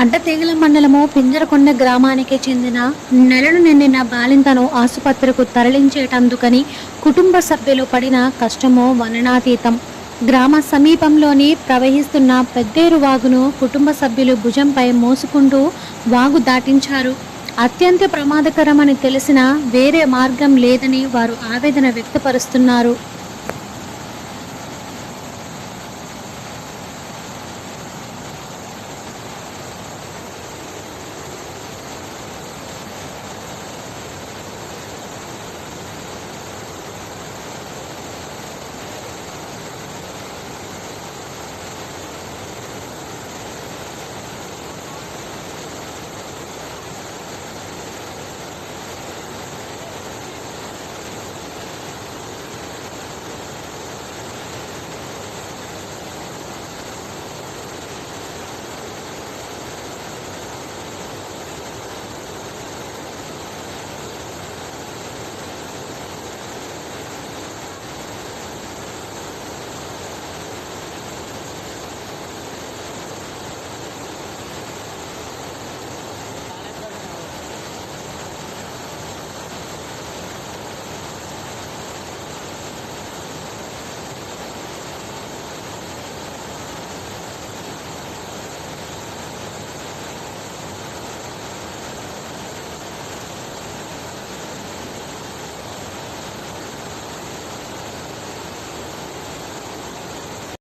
అడ్డతీగల మండలము పింజరకొండ గ్రామానికి చెందిన నెలను నిండిన బాలింతను ఆసుపత్రికి తరలించేటందుకని కుటుంబ సభ్యులు పడిన కష్టము వర్ణనాతీతం గ్రామ సమీపంలోని ప్రవహిస్తున్న పెద్దేరు వాగును కుటుంబ సభ్యులు భుజంపై మోసుకుంటూ వాగు దాటించారు. అత్యంత ప్రమాదకరమని తెలిసిన వేరే మార్గం లేదని వారు ఆవేదన వ్యక్తపరుస్తున్నారు.